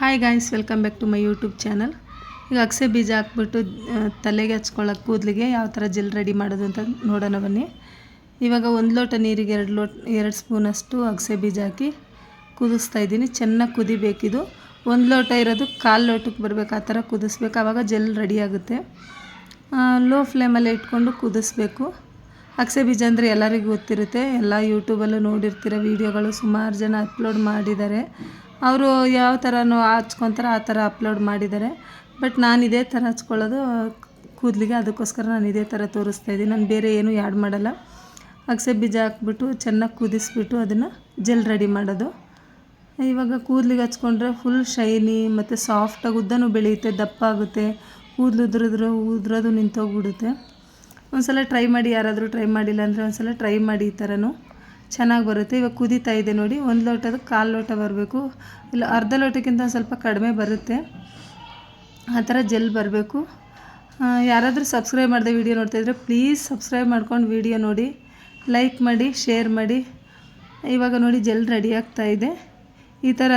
Hi guys welcome back to my YouTube channel ಈಗ ಅಗಸೆ ಬೀಜ ಹಾಕ್ಬಿಟ್ಟು ತಲೆಗೆ ಹಚ್ಕೊಳ್ಳೋಕೆ ಕೂದಲಿಗೆ ಯಾವ ಥರ ಜೆಲ್ ರೆಡಿ ಮಾಡೋದು ಅಂತ ನೋಡೋಣ ಬನ್ನಿ. ಇವಾಗ ಒಂದು ಲೋಟ ನೀರಿಗೆ ಎರಡು ಲೋಟ, ಎರಡು ಸ್ಪೂನಷ್ಟು ಅಗಸೆ ಬೀಜ ಹಾಕಿ ಕುದಿಸ್ತಾ ಇದ್ದೀನಿ. ಚೆನ್ನಾಗಿ ಕುದಿಬೇಕಿದು. ಒಂದು ಲೋಟ ಇರೋದು ಕಾಲು ಲೋಟಕ್ಕೆ ಬರಬೇಕು, ಆ ಥರ ಕುದಿಸ್ಬೇಕು. ಆವಾಗ ಜೆಲ್ ರೆಡಿ ಆಗುತ್ತೆ. ಲೋ ಫ್ಲೇಮಲ್ಲಿ ಇಟ್ಕೊಂಡು ಕುದಿಸ್ಬೇಕು. ಅಗಸೆ ಬೀಜ ಅಂದರೆ ಎಲ್ಲರಿಗೂ ಗೊತ್ತಿರುತ್ತೆ. ಎಲ್ಲ ಯೂಟ್ಯೂಬಲ್ಲೂ ನೋಡಿರ್ತೀರ ವೀಡಿಯೋಗಳು ಸುಮಾರು ಜನ ಅಪ್ಲೋಡ್ ಮಾಡಿದ್ದಾರೆ. ಅವರು ಯಾವ ಥರನೋ ಹಚ್ಕೊತಾರೆ, ಆ ಥರ ಅಪ್ಲೋಡ್ ಮಾಡಿದ್ದಾರೆ. ಬಟ್ ನಾನು ಇದೇ ಥರ ಹಚ್ಕೊಳ್ಳೋದು, ಕೂದಲಿಗೆ ಅದಕ್ಕೋಸ್ಕರ ನಾನು ಇದೇ ಥರ ತೋರಿಸ್ತಾ ಇದ್ದೀನಿ. ನಾನು ಬೇರೆ ಏನೂ ಆ್ಯಡ್ ಮಾಡಲ್ಲ. ಅಗಸೆ ಬೀಜ ಹಾಕ್ಬಿಟ್ಟು ಚೆನ್ನಾಗಿ ಕುದಿಸ್ಬಿಟ್ಟು ಅದನ್ನು ಜೆಲ್ ರೆಡಿ ಮಾಡೋದು. ಇವಾಗ ಕೂದಲಿಗೆ ಹಚ್ಕೊಂಡ್ರೆ ಫುಲ್ ಶೈನಿ ಮತ್ತು ಸಾಫ್ಟಾಗಿ ಉದ್ದನೂ ಬೆಳೆಯುತ್ತೆ, ದಪ್ಪ ಆಗುತ್ತೆ. ಕೂದಲು ಉದುರಿದ್ರೆ ಉದುರೋದು ನಿಂತೋಗ್ಬಿಡುತ್ತೆ. ಒಂದ್ಸಲ ಟ್ರೈ ಮಾಡಿ, ಯಾರಾದರೂ ಟ್ರೈ ಮಾಡಿಲ್ಲ ಅಂದರೆ ಒಂದು ಸಲ ಟ್ರೈ ಮಾಡಿ ಈ ಥರನೂ. ಚೆನ್ನಾಗಿ ಬರುತ್ತೆ. ಇವಾಗ ಕುದೀತಾ ಇದೆ ನೋಡಿ. ಒಂದು ಲೋಟದ ಕಾಲು ಲೋಟ ಬರಬೇಕು. ಇಲ್ಲ, ಅರ್ಧ ಲೋಟಕ್ಕಿಂತ ಸ್ವಲ್ಪ ಕಡಿಮೆ ಬರುತ್ತೆ. ಆ ಥರ ಜೆಲ್ ಬರಬೇಕು. ಯಾರಾದರೂ ಸಬ್ಸ್ಕ್ರೈಬ್ ಮಾಡದೆ ವೀಡಿಯೋ ನೋಡ್ತಾಯಿದ್ರೆ ಪ್ಲೀಸ್ ಸಬ್ಸ್ಕ್ರೈಬ್ ಮಾಡ್ಕೊಂಡು ವೀಡಿಯೋ ನೋಡಿ. ಲೈಕ್ ಮಾಡಿ, ಶೇರ್ ಮಾಡಿ. ಇವಾಗ ನೋಡಿ ಜೆಲ್ ರೆಡಿ ಆಗ್ತಾ ಇದೆ. ಈ ಥರ,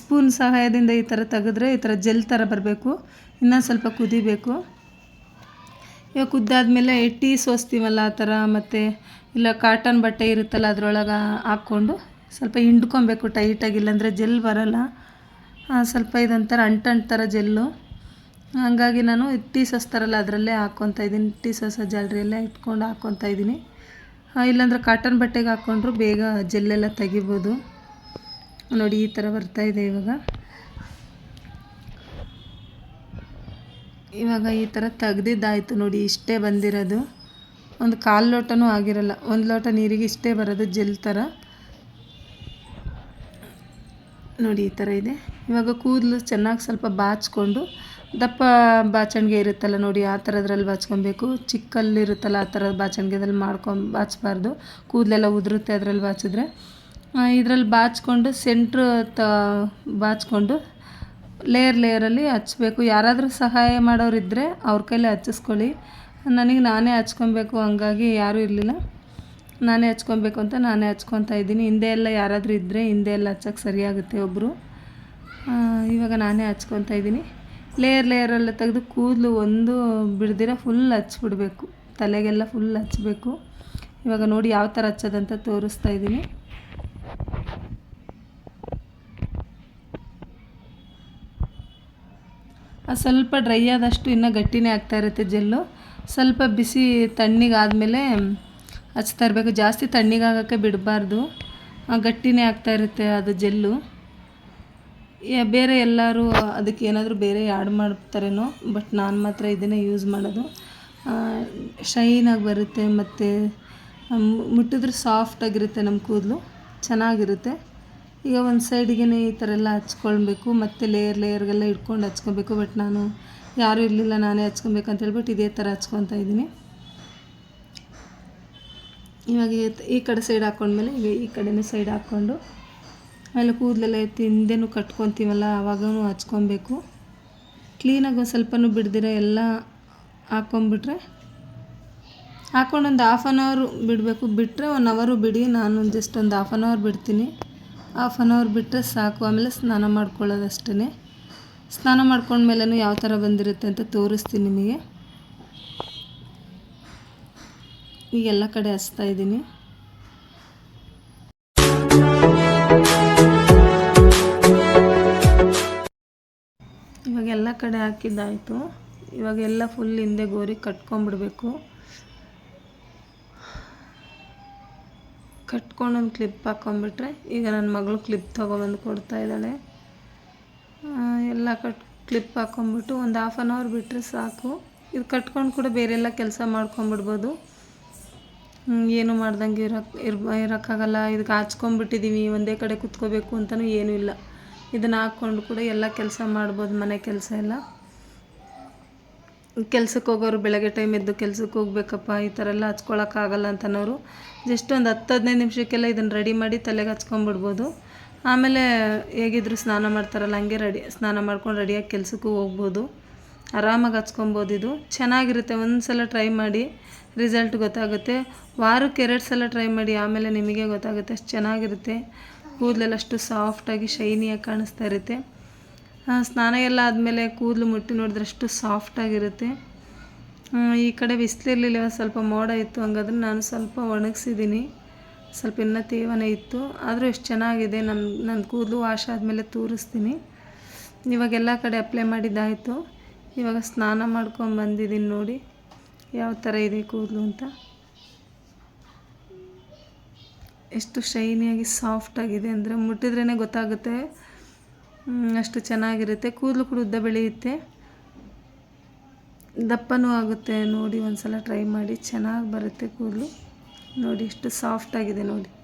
ಸ್ಪೂನ್ ಸಹಾಯದಿಂದ ಈ ಥರ ತೆಗೆದ್ರೆ ಈ ಥರ ಜೆಲ್ ಥರ ಬರಬೇಕು. ಇನ್ನೂ ಸ್ವಲ್ಪ ಕುದಿಬೇಕು. ಇವಾಗ ಕುದ್ದಾದ್ಮೇಲೆ ಟೀ ಸೋಸ್ತೀವಲ್ಲ ಆ ಥರ, ಮತ್ತು ಇಲ್ಲ ಕಾಟನ್ ಬಟ್ಟೆ ಇರುತ್ತಲ್ಲ ಅದರೊಳಗೆ ಹಾಕ್ಕೊಂಡು ಸ್ವಲ್ಪ ಹಿಂಡ್ಕೊಬೇಕು ಟೈಟಾಗಿ, ಇಲ್ಲಾಂದರೆ ಜೆಲ್ ಬರಲ್ಲ. ಸ್ವಲ್ಪ ಇದೊಂಥರ ಅಂಟಂಟ್ ಥರ ಜೆಲ್ಲು. ಹಂಗಾಗಿ ನಾನು ಟೀ ಸೋಸ್ತಾರಲ್ಲ ಅದರಲ್ಲೇ ಹಾಕ್ಕೊತಾ ಇದ್ದೀನಿ. ಟೀ ಸೋಸೋ ಜಾಲರಿಯಲ್ಲೇ ಇಟ್ಕೊಂಡು ಹಾಕ್ಕೊತಾ ಇದ್ದೀನಿ. ಇಲ್ಲಾಂದ್ರೆ ಕಾಟನ್ ಬಟ್ಟೆಗೆ ಹಾಕ್ಕೊಂಡ್ರು ಬೇಗ ಜೆಲ್ಲೆಲ್ಲ ತೆಗಿಬೋದು. ನೋಡಿ ಈ ಥರ ಬರ್ತಾ ಇದೆ ಇವಾಗ. ಇವಾಗ ಈ ಥರ ತೆಗ್ದಿದ್ದಾಯಿತು ನೋಡಿ, ಇಷ್ಟೇ ಬಂದಿರೋದು. ಒಂದು ಕಾಲು ಲೋಟನೂ ಆಗಿರಲ್ಲ, ಒಂದು ಲೋಟ ನೀರಿಗೆ ಇಷ್ಟೇ ಬರೋದು ಜೆಲ್ ಥರ. ನೋಡಿ, ಈ ಥರ ಇದೆ. ಇವಾಗ ಕೂದಲು ಚೆನ್ನಾಗಿ ಸ್ವಲ್ಪ ಬಾಚ್ಕೊಂಡು, ದಪ್ಪ ಬಾಚಣಿಗೆ ಇರುತ್ತಲ್ಲ ನೋಡಿ, ಆ ಥರದ್ರಲ್ಲಿ ಬಾಚ್ಕೊಬೇಕು. ಚಿಕ್ಕಲ್ಲಿರುತ್ತಲ್ಲ, ಆ ಥರದ ಬಾಚಣಿಗೆದಲ್ಲಿ ಮಾಡ್ಕೊಂಡು ಬಾಚಬಾರ್ದು. ಕೂದಲೆಲ್ಲ ಉದುರುತ್ತೆ ಅದರಲ್ಲಿ ಬಾಚಿದ್ರೆ. ಇದರಲ್ಲಿ ಬಾಚ್ಕೊಂಡು, ಸೆಂಟ್ರ್ ತ, ಬಾಚ್ಕೊಂಡು ಲೇಯರ್ ಲೇಯರಲ್ಲಿ ಹಚ್ಚಬೇಕು ಯಾರಾದರೂ ಸಹಾಯ ಮಾಡೋರಿದ್ದರೆ ಅವ್ರ ಕೈಲಿ ಹಚ್ಚಿಸ್ಕೊಳ್ಳಿ. ನನಗೆ ನಾನೇ ಹಚ್ಕೊಬೇಕು, ಹಂಗಾಗಿ ಯಾರೂ ಇರಲಿಲ್ಲ. ನಾನೇ ಹಚ್ಕೊಬೇಕು ಅಂತ ನಾನೇ ಹಚ್ಕೊತಾ ಇದ್ದೀನಿ. ಹಿಂದೆ ಎಲ್ಲ ಯಾರಾದರೂ ಇದ್ದರೆ ಹಿಂದೆ ಎಲ್ಲ ಹಚ್ಚಕ್ಕೆ ಸರಿಯಾಗುತ್ತೆ ಒಬ್ಬರು ಇವಾಗ ನಾನೇ ಹಚ್ಕೊತಾ ಇದ್ದೀನಿ. ಲೇಯರ್ ಲೇಯರೆಲ್ಲ ತೆಗೆದು ಕೂದಲು ಒಂದು ಬಿಡ್ದಿರ ಫುಲ್ ಹಚ್ಬಿಡ್ಬೇಕು. ತಲೆಗೆಲ್ಲ ಫುಲ್ ಹಚ್ಚಬೇಕು ಇವಾಗ ನೋಡಿ ಯಾವ ಥರ ಹಚ್ಚೋದಂತ ತೋರಿಸ್ತಾ ಇದ್ದೀನಿ. ಸ್ವಲ್ಪ ಡ್ರೈ ಆದಷ್ಟು ಇನ್ನೂ ಗಟ್ಟಿನೇ ಆಗ್ತಾ ಇರುತ್ತೆ ಜೆಲ್ಲು ಸ್ವಲ್ಪ ಬಿಸಿ ತಣ್ಣಿಗಾದಮೇಲೆ ಹಚ್ತಾ ಇರಬೇಕು. ಜಾಸ್ತಿ ತಣ್ಣಗಾಗೋಕ್ಕೆ ಬಿಡಬಾರ್ದು. ಗಟ್ಟಿನೇ ಆಗ್ತಾ ಇರುತ್ತೆ ಅದು ಜೆಲ್ಲು ಬೇರೆ ಎಲ್ಲರೂ ಅದಕ್ಕೆ ಏನಾದರೂ ಬೇರೆ ಆ್ಯಡ್ ಮಾಡ್ತಾರೇನೋ ಬಟ್ ನಾನು ಮಾತ್ರ ಇದನ್ನೇ ಯೂಸ್ ಮಾಡೋದು. ಶೈನಾಗಿ ಬರುತ್ತೆ ಮತ್ತು ಮುಟ್ಟಿದ್ರೆ ಸಾಫ್ಟಾಗಿರುತ್ತೆ ನಮ್ಮ ಕೂದಲು. ಚೆನ್ನಾಗಿರುತ್ತೆ. ಈಗ ಒಂದು ಸೈಡಿಗೆ ಈ ಥರ ಎಲ್ಲ ಹಚ್ಕೊಳ್ಬೇಕು, ಮತ್ತು ಲೇಯರ್ ಲೇಯರ್ಗೆಲ್ಲ ಇಟ್ಕೊಂಡು ಹಚ್ಕೊಬೇಕು ಬಟ್ ನಾನು ಯಾರೂ ಇರಲಿಲ್ಲ, ನಾನೇ ಹಚ್ಕೊಬೇಕು ಅಂತ ಹೇಳ್ಬಿಟ್ಟು ಇದೇ ಥರ ಹಚ್ಕೊತಾ ಇದ್ದೀನಿ. ಇವಾಗ ಈ- ಈ ಕಡೆ ಸೈಡ್ ಹಾಕ್ಕೊಂಡ್ಮೇಲೆ ಈಗ ಈ ಕಡೆನೂ ಸೈಡ್ ಹಾಕ್ಕೊಂಡು, ಆಮೇಲೆ ಕೂದಲೆಲ್ಲ ಎತ್ತಿ ಹಿಂದೆನೂ ಕಟ್ಕೊತೀವಲ್ಲ ಆವಾಗೂ ಹಚ್ಕೊಬೇಕು ಕ್ಲೀನಾಗಿ ಒಂದು ಸ್ವಲ್ಪನೂ ಬಿಡ್ದಿರ ಎಲ್ಲ ಹಾಕ್ಕೊಂಬಿಟ್ರೆ ಹಾಕ್ಕೊಂಡು ಒಂದು ಹಾಫ್ ಆನ್ ಅವರು ಬಿಡಬೇಕು. ಬಿಟ್ಟರೆ ಒನ್ ಅವರು ಬಿಡಿ, ನಾನು ಜಸ್ಟ್ ಒಂದು ಹಾಫ್ ಆನ್ ಅವರ್ ಬಿಡ್ತೀನಿ. ಹಾಫ್ ಆನ್ ಅವರ್ ಬಿಟ್ಟರೆ ಸಾಕು. ಆಮೇಲೆ ಸ್ನಾನ ಮಾಡ್ಕೊಳ್ಳೋದಷ್ಟೇ ಸ್ನಾನ ಮಾಡ್ಕೊಂಡ್ಮೇಲೂ ಯಾವ ಥರ ಬಂದಿರುತ್ತೆ ಅಂತ ತೋರಿಸ್ತೀನಿ ನಿಮಗೆ. ಈಗ ಎಲ್ಲ ಕಡೆ ಹಚ್ತಾ ಇದ್ದೀನಿ. ಇವಾಗ ಎಲ್ಲ ಕಡೆ ಹಾಕಿದ್ದಾಯಿತು. ಇವಾಗ ಎಲ್ಲ ಫುಲ್ ಹಿಂದೆ ಗೋರಿ ಕಟ್ಕೊಂಡ್ಬಿಡ್ಬೇಕು. ಕಟ್ಕೊಂಡು ಒಂದು ಕ್ಲಿಪ್ ಹಾಕ್ಕೊಂಬಿಟ್ರೆ ಈಗ ನನ್ನ ಮಗಳು ಕ್ಲಿಪ್ ತೊಗೊಬಂದು ಕೊಡ್ತಾ ಇದ್ದಾಳೆ. ಎಲ್ಲ ಕಟ್ ಕ್ಲಿಪ್ ಹಾಕ್ಕೊಂಬಿಟ್ಟು ಒಂದು ಹಾಫ್ ಆನ್ ಅವರ್ ಬಿಟ್ಟರೆ ಸಾಕು. ಇದು ಕಟ್ಕೊಂಡು ಕೂಡ ಬೇರೆ ಎಲ್ಲ ಕೆಲಸ ಮಾಡ್ಕೊಂಬಿಡ್ಬೋದು ಏನು ಮಾಡ್ದಂಗೆ ಇರೋಕ್ಕೆ ಇರ್ ಇರೋಕ್ಕಾಗಲ್ಲ. ಇದಕ್ಕೆ ಹಾಚ್ಕೊಂಬಿಟ್ಟಿದ್ದೀವಿ ಒಂದೇ ಕಡೆ ಕುತ್ಕೋಬೇಕು ಅಂತಲೂ ಏನೂ ಇಲ್ಲ. ಇದನ್ನು ಹಾಕ್ಕೊಂಡು ಕೂಡ ಎಲ್ಲ ಕೆಲಸ ಮಾಡ್ಬೋದು, ಮನೆ ಕೆಲಸ ಎಲ್ಲ. ಕೆಲ್ಸಕ್ಕೆ ಹೋಗೋರು ಬೆಳಗ್ಗೆ ಟೈಮ್ ಎದ್ದು ಕೆಲ್ಸಕ್ಕೆ ಹೋಗ್ಬೇಕಪ್ಪ, ಈ ಥರ ಎಲ್ಲ ಹಚ್ಕೊಳಕ್ಕಾಗಲ್ಲ ಅಂತನೋರು ಜಸ್ಟ್ ಒಂದು ಹತ್ತು ಹದಿನೈದು ನಿಮಿಷಕ್ಕೆಲ್ಲ ಇದನ್ನು ರೆಡಿ ಮಾಡಿ ತಲೆಗೆ ಹಚ್ಕೊಂಬಿಡ್ಬೋದು. ಆಮೇಲೆ ಹೇಗಿದ್ರು ಸ್ನಾನ ಮಾಡ್ತಾರಲ್ಲ, ಹಂಗೆ ರೆಡಿ ಸ್ನಾನ ಮಾಡ್ಕೊಂಡು ರೆಡಿಯಾಗಿ ಕೆಲ್ಸಕ್ಕೂ ಹೋಗ್ಬೋದು. ಆರಾಮಾಗಿ ಹಚ್ಕೊಬೋದು ಇದು. ಚೆನ್ನಾಗಿರುತ್ತೆ ಒಂದು ಸಲ ಟ್ರೈ ಮಾಡಿ ರಿಸಲ್ಟ್ ಗೊತ್ತಾಗುತ್ತೆ. ವಾರಕ್ಕೆ ಎರಡು ಸಲ ಟ್ರೈ ಮಾಡಿ, ಆಮೇಲೆ ನಿಮಗೆ ಗೊತ್ತಾಗುತ್ತೆ ಅಷ್ಟು ಚೆನ್ನಾಗಿರುತ್ತೆ. ಕೂದಲೆಲ್ಲ ಅಷ್ಟು ಸಾಫ್ಟಾಗಿ ಶೈನಿಯಾಗಿ ಕಾಣಿಸ್ತಾ ಇರುತ್ತೆ. ಸ್ನಾನ ಎಲ್ಲ ಆದಮೇಲೆ ಕೂದಲು ಮುಟ್ಟಿ ನೋಡಿದ್ರೆ ಅಷ್ಟು ಸಾಫ್ಟಾಗಿರುತ್ತೆ ಈ ಕಡೆ ಬಿಸಿಲಿರಲಿಲ್ಲ, ಸ್ವಲ್ಪ ಮೋಡ ಇತ್ತು, ಹಂಗಾದ್ರೆ ನಾನು ಸ್ವಲ್ಪ ಒಣಗಿಸಿದ್ದೀನಿ. ಸ್ವಲ್ಪ ಇನ್ನೂ ತೇವನೇ ಇತ್ತು. ಆದರೂ ಎಷ್ಟು ಚೆನ್ನಾಗಿದೆ ನಮ್ಮ ನನ್ನ ಕೂದಲು ವಾಶ್ ಆದಮೇಲೆ ತೋರಿಸ್ತೀನಿ. ಇವಾಗೆಲ್ಲ ಕಡೆ ಅಪ್ಲೈ ಮಾಡಿದ್ದಾಯಿತು. ಇವಾಗ ಸ್ನಾನ ಮಾಡ್ಕೊಂಡು ಬಂದಿದ್ದೀನಿ ನೋಡಿ, ಯಾವ ಥರ ಇದೆ ಕೂದಲು ಅಂತ. ಎಷ್ಟು ಶೈನಿಯಾಗಿ ಸಾಫ್ಟಾಗಿದೆ ಅಂದರೆ ಮುಟ್ಟಿದ್ರೇ ಗೊತ್ತಾಗುತ್ತೆ. ಅಷ್ಟು ಚೆನ್ನಾಗಿರುತ್ತೆ. ಕೂದಲು ಕೂಡ ಉದ್ದ ಬೆಳೆಯುತ್ತೆ. ದಪ್ಪನೂ ಆಗುತ್ತೆ. ನೋಡಿ ಒಂದು ಸಲ ಟ್ರೈ ಮಾಡಿ. ಚೆನ್ನಾಗಿ ಬರುತ್ತೆ ಕೂದಲು. ನೋಡಿ, ಎಷ್ಟು ಸಾಫ್ಟಾಗಿದೆ ನೋಡಿ.